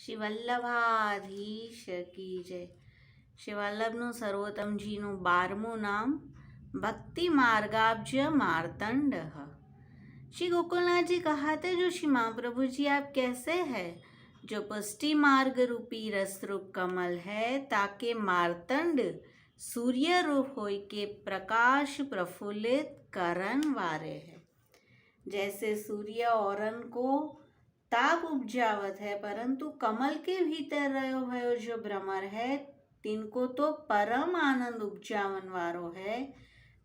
શ્રી વલ્લભાધીશ કી જય શ્રી વલ્લભનું સર્વોત્તમજીનું બારમું નામ भक्ति मार्गाब्ज मार्तंड श्री गोकुलनाथ जी कहाते जो श्री महाप्रभु जी आप कैसे हैं जो पुष्टि मार्ग रूपी रस रूप कमल है ताके मार्तंड सूर्य रूप होय के प्रकाश प्रफुल्लित करण वारे है जैसे सूर्य औरन को ताप उपजावत है, परंतु कमल के भीतर रहो भयो जो भ्रमर है, तिनको तो परम आनंद उपजावन वारो है।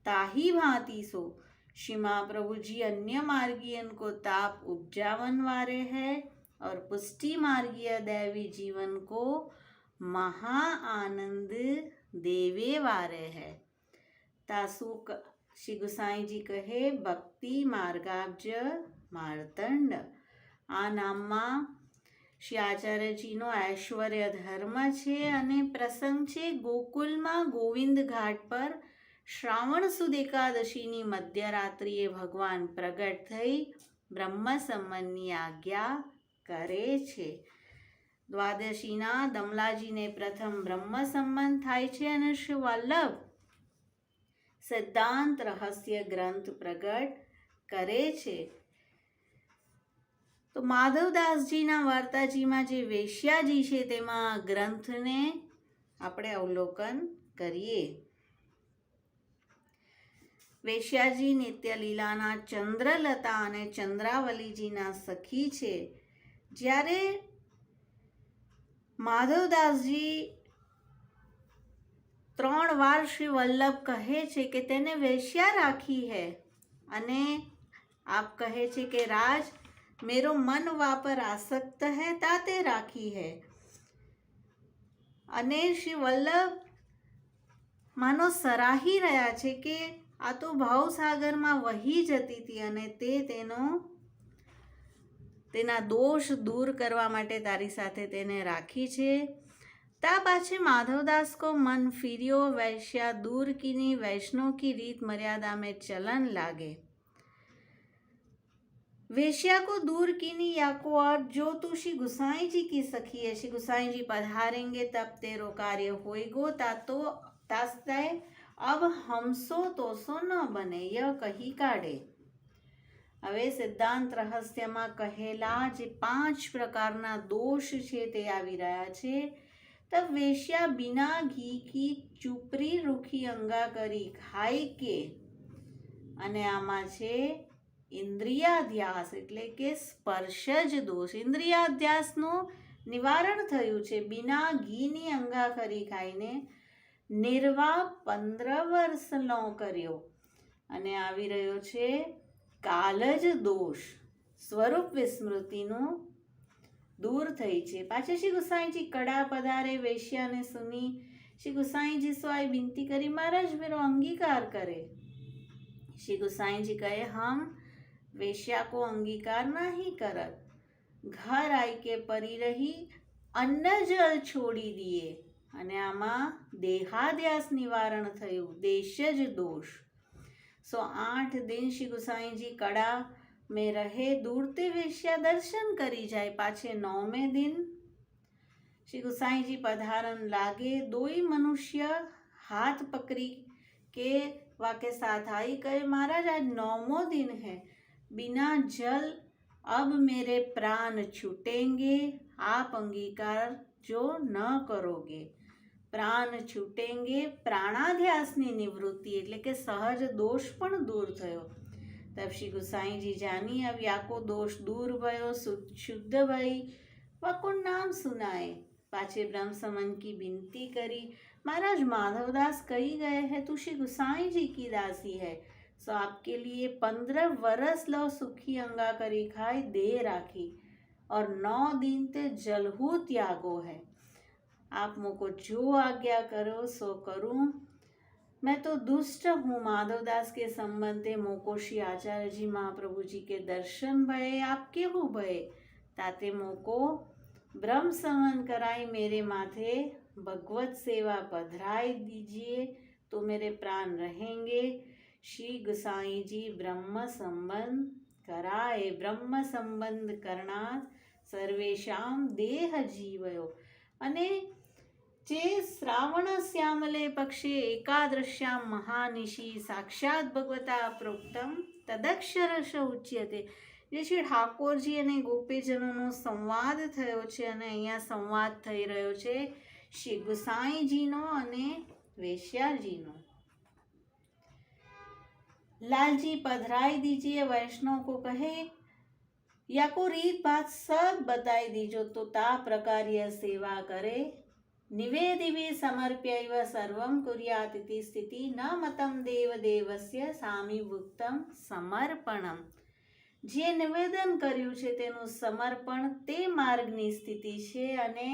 ताही भांति सो। शिमा प्रभु जी अन्य मार्गियन को ताप उपजावन वारे है और पुष्टि मार्गीय दैवी जीवन को महा आनंद देवे वारे है। तासुक, श्री गुसाई जी कहे, भक्ति मार्गाब्ज मारतंड। આ નામમાં શ્રી આચાર્યજીનો ઐશ્વર્ય ધર્મ છે અને પ્રસંગ છે ગોકુલમાં ગોવિંદ ઘાટ પર શ્રાવણ સુદ એકાદશીની મધ્યરાત્રિએ ભગવાન પ્રગટ થઈ બ્રહ્મ સંબંધની આજ્ઞા કરે છે. દ્વાદશીના દમલાજીને પ્રથમ બ્રહ્મ સંબંધ થાય છે અને શ્રી વલ્લભ સિદ્ધાંત રહસ્ય ગ્રંથ પ્રગટ કરે છે. તો માધવદાસજીના વાર્તાજીમાં જે વેશ્યાજી છે તેમાં ગ્રંથને આપણે અવલોકન કરીએ. વેશ્યાજી નિત્યલીલાના ચંદ્રલતા અને ચંદ્રાવલીજીના સખી છે. જ્યારે માધવદાસજી ત્રણ વાર શ્રી વલ્લભ કહે છે કે તેને વેશ્યા રાખી હે અને આપ કહે છે કે રાજ મેરો મન વાપર આસક્ત હૈ તાતે રાખી હૈ અને શ્રી વલ્લભ માનો સરાહી રહ્યા છે કે આ તો ભાવસાગરમાં વહી જતી હતી અને તે તેનો તેના દોષ દૂર કરવા માટે તારી સાથે તેને રાખી છે તા પાછી માધવદાસ કો મન ફિર્યો વૈશ્યા દૂર કીની વૈષ્ણવ કી રીત મર્યાદા મેં ચલન લાગે वेश्या को दूर कीनी या को और जो तुषि गुसाई जी की सखी है, श्री गुसाई जी पधारेंगे, तब तेरो कार्य होएगो, ता तो तास्तय अब हमसो તોસો ન બને ય કહી કાઢે હવે સિદ્ધાંત રહસ્યમાં કહેલા જે પાંચ પ્રકારના દોષ છે તે આવી રહ્યા છે તબ વેશ્યા બિના ઘી કી ચૂપરી રૂખી અંગા કરી ખાઈ કે અને આમાં છે ઇન્દ્રિયાધ્યાસ એટલે કે સ્પર્શ જ દોષ. ઇન્દ્રિયાધ્યાસનું નિવારણ થયું છે બિના ઘીની અંગા કરી ખાઈને. નિર્વાહ પંદર વર્ષ નો કર્યો અને આવી રહ્યો છે કાલજ દોષ. સ્વરૂપ વિસ્મૃતિનું દૂર થઈ છે. પાછા શ્રી ગુસાઈજી કડા પધારે વેશ્યાને સુની. શ્રી ગુસાઈજી સ્વાય વિનંતી કરી, મહારાજ, મેરો અંગીકાર કરે. શ્રી ગુસાઈજી કહે, હમ વેશ્યા को अंगीकार नहीं करत घर आई के परी रही અન્ન જલ છોડી દીએ અને આમાં દેહાદ્યાસ નિવારણ થયું દેશ જ દોષ સો આઠ દિન શ્રી ગુસાઈજી કડા में रहे दूरते वेश्या दर्शन करी जाए पाछे नौमे दिन श्री गुसाई जी पधारन लागे दोई मनुष्य हाथ पकड़ी के वाके साथ आई कहे महाराज आज नौमो दिन है बिना जल अब मेरे प्राण छूटेंगे आप अंगीकार जो न करोगे પ્રાણ છૂટેંગે પ્રાણાધ્યાસની નિવૃત્તિ એટલે કે સહજ દોષ પણ દૂર થયો तब श्री गुसाई जी जानी अब याको दोष दूर भयो सु- शुद्ध भई वकुन नाम सुनाए पाछे ब्रह्म समन की विनती करी महाराज माधवदास कही गए हैं तू श्री गुसाई जी की दासी है सो आपके लिए पंद्रह वर्ष लो सुखी अंगा करी खाई दे राखी। और नौ दिन ते जलहू त्यागो है। आप मुझको जो आज्ञा करो, सो करूँ। मैं तो दुष्ट हूँ माधवदास के संबंधे मोको श्री आचार्य जी महाप्रभु जी के दर्शन भये आपके हो भये? ताते मोको ब्रह्म समन कराई मेरे माथे, भगवत सेवा पधराई दीजिए तो मेरे प्राण रहेंगे। શ્રી ગુસાઈજી બ્રહ્મ સંબંધ કરાય બ્રહ્મ સંબંધ કરનાર સર્વેશામ દેહ જીવયો અને જે શ્રાવણ શ્યામલે પક્ષે એકાદશ્યામ મહાનિશી સાક્ષાત ભગવતા પ્રોક્તમ તદક્ષરશ ઉચ્યતે જે શ્રી ઠાકોરજી અને ગોપીજનોનો સંવાદ થયો છે અને અહીંયા સંવાદ થઈ રહ્યો છે શ્રી ગુસાઈજીનો અને વેશ્યાજીનો। लालजी पधराई दीजिए वैष्णव को कहे या को रीत बात सब बताई दीजो तो ता प्रकार यह सेवा करे निवेदिवे समर्प्यैव सर्वं कुर्यात् इति स्थिति न मतं દેવદેવસ્ય સામીભુક્તમ સમર્પણમ જે નિવેદન કર્યું છે તેનું સમર્પણ તે માર્ગની સ્થિતિ છે અને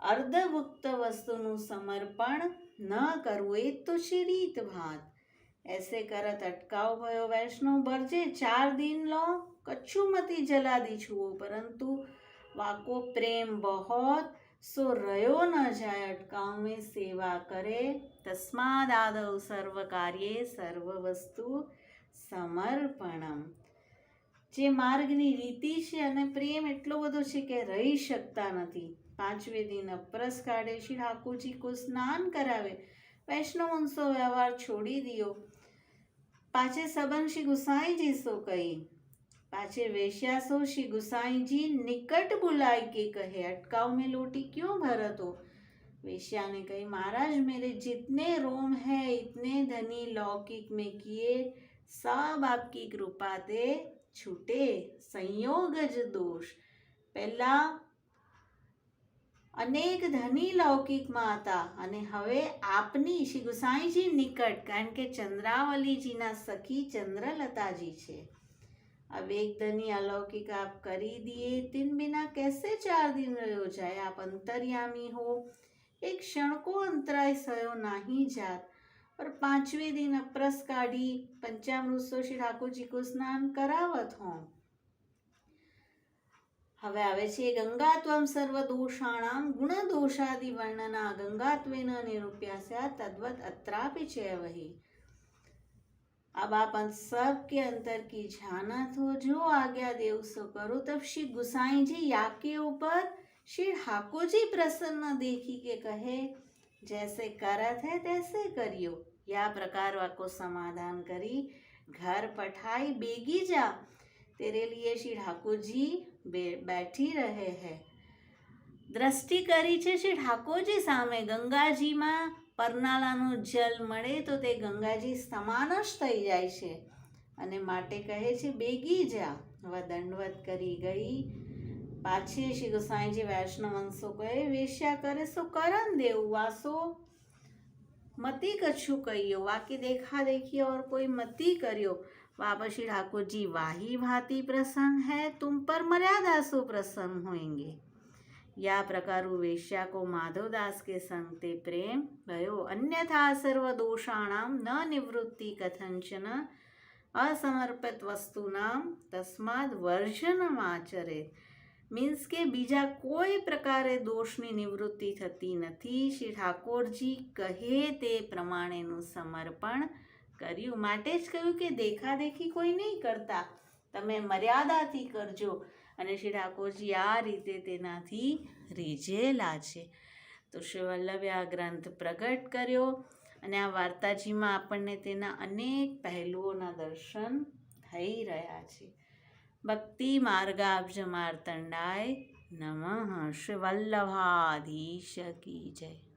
અર્ધભુક્ત વસ્તુનું સમર્પણ ન કરવું એ તો છે રીત એસે કરત અટકાવ ભયો વૈષ્ણવ ભરજે ચાર દિન લો કચ્છુમતી જલાદી છુઓ પરંતુ વાકો પ્રેમ બહોત સો રહ્યો ન જાય અટકાવ સેવા કરે તસ્માદ આદવ સર્વ કાર્યે સર્વ વસ્તુ સમર્પણમ જે માર્ગની રીતિ છે અને પ્રેમ એટલો બધો છે કે રહી શકતા નથી। પાંચવે દિન અપરસ કાઢે શ્રી ઠાકોરજી કો સ્નાન કરાવે, વૈષ્ણવ ઉત્સવ વ્યવહાર છોડી દો પાછે સબન શ્રી ગુસાઈજી સો કહી પાછे वेश्या सो श्री गुसाई जी निकट बुलाए के कहे अटकाव में लोटी क्यों भरत हो वेश्या ने कही महाराज मेरे जितने रोम है इतने धनी लौकिक में किए सब आपकी कृपा ते छूटे संयोग ज दोष પહેલા અનેક ધની લૌકિકમાં હતા અને હવે આપની શ્રી ગુસાઈજી નિકટ કારણ કે ચંદ્રાવલીજીના સખી ચંદ્રલતાજી છે अब एक धनी अलौकिक आप करी दिए दिन बिना कैसे चार दिन रहो जाए आप अंतर्यामी हो एक क्षण को अंतराय सयो नहीं जात और पांचवें दिन अप्रस काढ़ी पंचामृत सो श्री ठाकुर जी को स्नान करावत हो હવે આવે છે ગંગાત્વમ સર્વદોષાણામ ગુણદોષાદિ વર્ણના ગંગાત્વેન નિરૂપ્યાસ્યા તદ્વત અત્રાપી છે વહી अब आप सबके अंतर की जाना तो जो आज्ञा देव सो करो तब श्री गुसाई जी या के ऊपर श्री हाको जी प्रसन्न देखी के कहे जैसे करत है तैसे करियो या प्रकार वाको समाधान करी घर पठाई बेगी जा तेरे लिए श्री ठाकुर जी बे- बैठी रहे हैं દ્રષ્ટિ કરી છે શ્રી ઠાકોરજી સામે ગંગાજીમાં પરનાલાનું જલ મળે તો તે ગંગાજી સમાન જ થઈ જાય છે અને માટે કહે છે બેગી જા હવે દંડવત કરી ગઈ પાછી શ્રી ગોસાઈજી વૈષ્ણવંશો કહે વેશ્યા કરે સો કરન દેવું વાસો મતી કછું કહીયો વાકી દેખા देखी और कोई मती करियो वापस श्री ठाकुर जी वाही भांति प्रसन्न है तुम पर मर्यादा सो प्रसन्न होंगे या प्रकारु वेश्या को माधवदास के संग ते प्रेम भयो अन्यथा सर्व दोषाणाम न निवृत्ति कथंचन અસમર્પિત વસ્તુનામ તસ્માદ વર્જનમ આચરે મીન્સ કે બીજા કોઈ પ્રકારે દોષની નિવૃત્તિ થતી નથી શ્રી ઠાકોરજી કહે તે પ્રમાણેનું સમર્પણ કર્યું. માટે જ કહ્યું કે દેખાદેખી કોઈ નહીં કરતા. તમે મર્યાદાથી કરજો. અને શ્રી ઠાકોરજી આ રીતે તેનાથી રીઝેલા છે. તો શ્રી વલ્લભે આ ગ્રંથ પ્રગટ કર્યો અને આ વાર્તાજીમાં આપણને તેના અનેક પહેલુઓના દર્શન થઈ રહ્યા છે. ભક્તિ માર્ગાબ્જ માર્તંડાય નમઃ. શ્રી વલ્લભાધીશ કી જય.